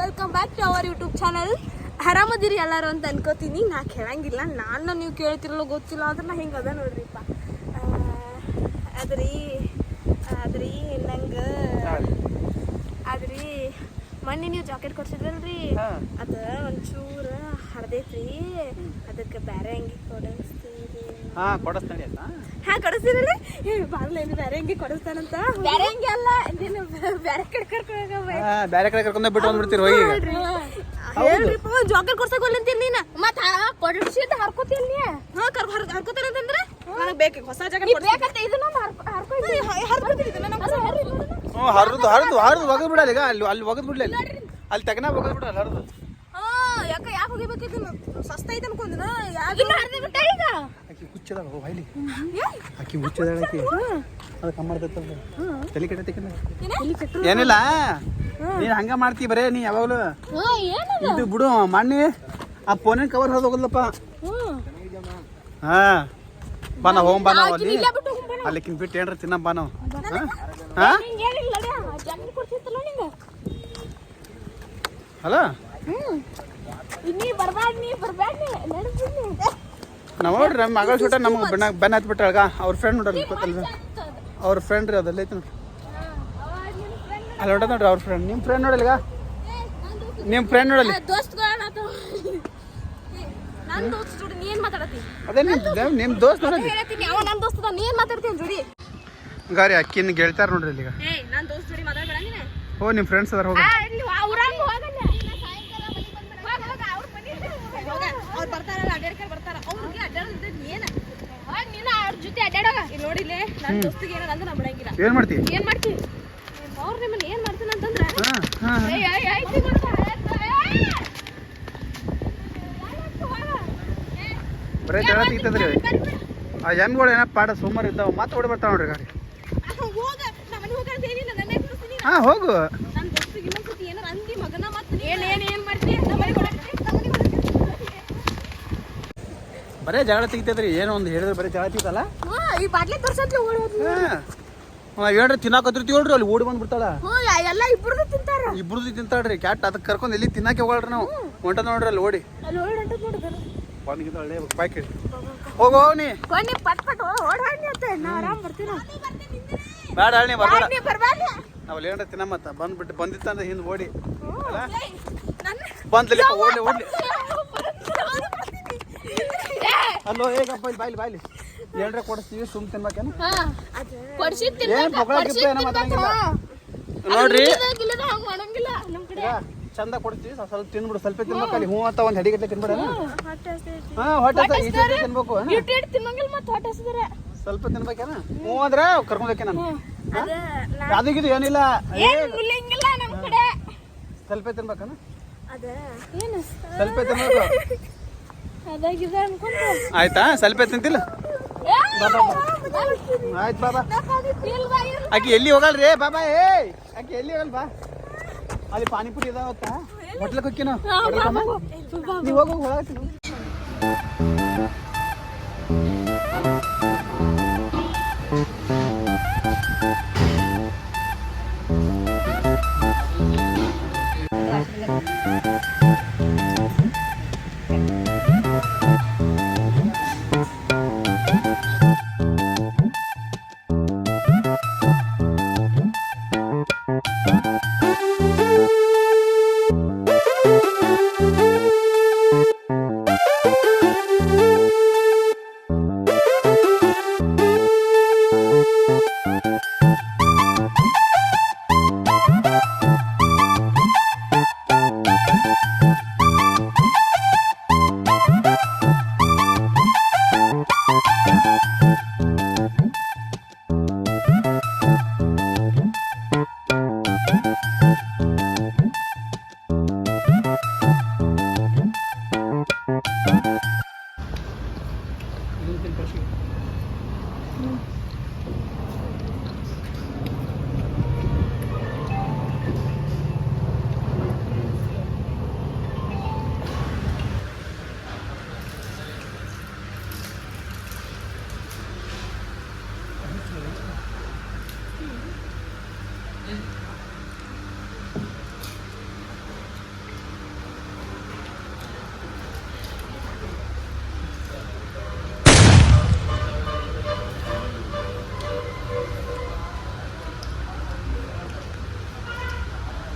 Welcome back to our YouTube channel ಆರಾಮದಿರಿ ಎಲ್ಲರೂ ಅಂತ ಅನ್ಕೋತೀನಿ. ನಾ ಕೇಳಂಗಿಲ್ಲ. ನಾನು ನೀವು ಕೇಳ್ತಿರಲ್ಲ ಗೊತ್ತಿಲ್ಲ. ಅಂದ್ರೆ ನಾ ಹಿಂಗೆ ಅದ ನೋಡ್ರಿಪ್ಪ. ಅದ್ರಿ ಅದ್ರಿ ನಂಗೆ ಅದ್ರಿ ಮೊನ್ನೆ ನೀವು ಜಾಕೆಟ್ ಕೊಡ್ಸಿದ್ರಲ್ರಿ. ಅದ ಒಂಚೂರು ಹರ್ದೈತ್ರಿ. ಅದಕ್ಕೆ ಬೇರೆ ಅಂಗಿ ಕೊಡಿಸ್ತೀರಿ ಹಾ ಕೊಡಸ್ತಾನೆ ಹಾ ಕೊಡಿಸ್ತೀರಲ್ಲ ಬೇರೆ ಅಂಗಿ ಕೊಡಿಸ್ತಾನಂತ? ಬೇರೆ ಅಂಗಿ ಅಲ್ಲ ನೀನು ಬೇರೆ ಕಡೆ ಕರ್ಕೊಂಡು ಹಾ, ಬ್ಯಾರೆ ಕಡೆ ಕರ್ಕೊಂಡ್ ಬಿಟ್ಟು ಬಂದ್ಬಿಡ್ತೀರಿ ಹೋಗಿ. ಹೇಳ್ರಿಪ್ಪ ಜಾಕೆಟ್ ಕೊಡ್ಸಕ್ ಅಂತೀನಿ ನೀನು? ಮತ್ತ ಕೊಡಿಸಿದ ನೀ ಹಾ ಕರ್ ಹರ್ ಹರ್ಕೋತಾನ ಅಂತಂದ್ರೆ? ನನಗೆ ಬೇಕು ಹೊಸ ಜಾಗ ಬೇಕಂತ ಇದನ್ನ ಹರ್ಕೋತೀನಿ ಹರ್ಕೋತೀನಿ ಇದನ್ನ. ಹ್ಞೂ ಹರಿದು ಹರಿದು ಹರಿದು ಒಗದ್ ಬಿಡಲ್ಲ ಈಗ ಅಲ್ಲಿ ಅಲ್ಲಿ ಒಗದ್ ಬಿಡ್ಲಿ ಅಲ್ಲಿ ಅಲ್ಲಿ ತಗನ ಒಗದ್ ಬಿಡಲ್ಲ ಹರಿದು. ಸಸ್ತ ಐತೆ ಅನ್ಕೊಂಡಿನ ಯಾಕೆ ಬಿಟ್ಟ ಈಗ? ಆಕಿ ಹುಚ್ಚದಾಳ ಓ ಬೈಲಿ ಆಕಿ ಹುಚ್ಚದಾಳ ಆಕಿ. ಅದು ತಲೆ ಏನಿಲ್ಲ. ನೀನ್ ಹಂಗ ಮಾಡ್ತಿ ಬರೇ ನೀ ಯಾವಾಗಲೂ. ಇದು ಬಿಡು ಮಣ್ಣಿ. ಆ ಫೋನಿನ ಕವರ್ ಹರಿದು ಹೋಗಲ್ಲಪ್ಪ ಹ್ಮ್. ಹಾ. ಬಾ ನಾವು ಹೋಗ್ ಬಾ ನಾವು ಅಲ್ಲಿ ಇಲ್ಲೇ ಬಿಟ್ಟು ಏನ್ರ ತಿನ್ನ ಬಾ ನಾವು. ಹಾ? ಹಾ? ನೀ ಬರ್ಬ್ಯಾಡ ನೀ ಬರ್ಬ್ಯಾಡ ನೋಡ್ರಿ ನಮ್ಮ ಮಗಳ ಸುಟ ನಮ್ಗೆ ಬೆನ್ನ ಬೆನ್ನ ಹತ್ಬಿಟ್ಟಾಳಗ ಅವ್ರ ಫ್ರೆಂಡ್ ನೋಡ್ರಿ ಗೊತ್ತಲ್ವ ಅವ್ರ ಫ್ರೆಂಡ್ ರೀ ಅದಲ್ಲ ಐತಿ ನೋಡ್ರಿ ಅಲ್ಲಿ ಹೊಟ್ಟ ನೋಡ್ರಿ ಅವ್ರ ಫ್ರೆಂಡ್ ನಿಮ್ಮ ಫ್ರೆಂಡ್ ನೋಡಲ್ಗ ನಿಮ್ಮ ಫ್ರೆಂಡ್ ನೋಡಲಿ ಅದೇ ನಿಮ್ಮ ನಿಮ್ಮ ದೋಸ್ತ್ ನೋಡಲಿ ಹೇಳ್ತೀನಿ ಅವ ನನ್ನ ದೋಸ್ತದ ನೀ ಏನ್ ಜೋಡಿ? ಗಾರಿ ಅಕ್ಕಿನ ಗೆಳ್ತಾರ ನೋಡ್ರಿ ಈಗ ಓ ನಿಮ್ಮ ಫ್ರೆಂಡ್ಸ್ ಅದಾರ ಹೋಗ ಇಲ್ಲಿ ಊರಾಗ ಹೋಗಲ್ಲ ಅವ್ರು ಬರ್ತಾರಲ್ಲ ಅಡ್ಡಾಡ್ಕರ್ ಬರ್ತಾರ ಅವ್ರಿಗೆ ಅಡ್ಡಾಡೋದ್ ಏನ ಹೋಗ್ ನೀನು ಅವ್ರ ಜೊತೆ ಅಡ್ಡಾಡೋಗ ಇಲ್ಲಿ ನೋಡಿಲ್ಲೇ ನನ್ನ ದೋಸ್ತಿಗೆ ಏನಾರ ಅಂದ್ರೆ ನಾ ಬಿಡಂಗಿಲ್ಲ ಏನು ಮಾಡ್ತಿ ಏನ್ ಮಾಡ್ತೀವಿ ಅವ್ರು ನಿಮ್ಮನ್ನ ಏನ್ ಮಾಡ್ತಾನ ಅಂತಂದ್ರ ಏಯ್ ಏಯ್ ಏಯ್ ಏಯ್! ಬರೇ ತೆಗಿತದ್ರಿ ಆ ಎಮ್ಗಳು ಏನಪ್ಪ ಪಾಡ ಸುಮಾರು ಇದ್ದಾವ ಮತ್ತೆ ಓಡಿ ಬರ್ತಾವ ನೋಡ್ರಿ ಗಾಡಿ ಹೋಗ ನಮ್ಮ ಮನೆಗೆ ಹೋಗ ಅಂತ ಹೇಳಿಲ್ಲ ನನ್ನೇ ಕೂರಿಸ್ತೀನಿ ಹಾಂ ಹೋಗು ನನ್ನ ದೋಸ್ತಿಗೆ ಇನ್ನೊಂದ್ಸತಿ ಏನಾರ ಅಂದಿ ಮಗನ ಮತ್ತೆ ಏನ್ ಏನ್ ಏನ್ ಮಾಡ್ತಿ ನಮ್ಮ ಮನೆಗೆ ಬರೇ ಜಗಳ ತೆಗಿತದ್ರಿ ಏನೋ ಒಂದು ಹೇಳಿದ್ರೆ ಬರೀ ಜಗಳ ತೆಗಿತಲ್ಲ ಈ ಬಾಟ್ಲಿ ತೋರ್ಸತ್ಲಿ ಓಡಿ ಹಾ. ಹೇಳ್ರಿ ಅಲ್ಲಿ ಓಡಿ ಬಂದ್ಬಿಡ್ತಾಳ. ಹ್ಞೂ ಎಲ್ಲ ಇಬ್ಬರದು ತಿಂತಾರ. ಇಬ್ರದ್ದು ತಿಂತಾಳ್ರಿ ಕ್ಯಾಟ್ ಅದಕ್ಕೆ ಕರ್ಕೊಂಡು ಎಲ್ಲಿ ತಿನ್ನಕ್ಕೆ ಹೋಗಲ್ರಿ ನಾವು. ಹೊಂಟ ನೋಡ್ರಿ ಅಲ್ಲಿ ಓಡಿ. ಅಲ್ಲಿ ಓಡಿ ಹೊಂಟದ್ ನೋಡಿದ್ರು ಬಂದ್ಗಿದ್ದ ಒಳ್ಳೆ ಬಾಯ್ಕ್ ಹೋಗೋ ನೀ. ಕೊನೆ ಪಟ್ ಪಟ್ ಓಡ್ ಹಾಡಿ ಅಂತ ನಾ ಆರಾಮ್ ಬರ್ತೀನಿ. ಬೇಡ ಹಳ್ಳಿ ಬರ್ಬೇಡ. ನೀ ನಾವು ಏನ್ರ ತಿನ್ನ ಮತ್ತ. ಬಂದ್ಬಿಟ್ಟು ಬಂದಿತ್ತಂದ್ರೆ ಹಿಂದೆ ಓಡಿ. ಬಂದ್ಲಿ ಓಡ್ಲಿ ಓಡ್ಲಿ. ಅಲ್ಲೋ ಹೇಗಪ್ಪ ಇಲ್ಲಿ ಬಾಯ್ಲಿ ಬಾಯ್ಲಿ. ಏನ್ರ ಕೊಡಿಸ್ತೀವಿ ಸುಮ್ ತಿನ್ಬೇಕೇನು ನೋಡ್ರಿ. ಗಿಲ್ಲದ ಹಂಗ್ ಮಾಡಂಗಿಲ್ಲ ನಮ್ ಕಡೆ. ಈಗ ಚಂದ ಕೊಡ್ತೀವಿ ಸ್ವಲ್ಪ ತಿನ್ಬಿಡು ಸ್ವಲ್ಪ ತಿನ್ಬೇಕು ಅಲ್ಲಿ. ಹೂ ಅಂತ ಒಂದು ಹೆಡಿಗಟ್ಟೆ ತಿನ್ಬಿಡ ಹಾ. ಹೊಟ್ಟೆ ತಿನ್ಬೇಕು ಸ್ವಲ್ಪ ತಿನ್ಬೇಕೇನ ಹೂ ಅಂದ್ರೆ ಕರ್ಕೊಂಡೋಕೆ ನಾನು. ಅದಕ್ಕಿದು ಏನಿಲ್ಲ. ಸ್ವಲ್ಪ ತಿನ್ಬೇಕನ ಅದ ಏನು? ಸ್ವಲ್ಪ ತಿನ್ಬೇಕು. ಆಯ್ತಾ? ಸ್ವಲ್ಪ ತಿಂತಿಲ್ಲ? ಆಯ್ತು ಬಾಬಾ. ಆಕೆ ಎಲ್ಲಿ ಹೋಗಲ್ರಿ? ಬಾಬಾ ಏ ಆಕೆ ಎಲ್ಲಿ ಹೋಗಲ್ ಬಾ. ಅಲ್ಲಿ ಪಾನಿಪುರಿ ಇದಾವತ್ತ ಹೋಟ್ಲಕ್ಕೆ ಹೋಗ್ಕಿನ ನೀವು ಹೋಗು.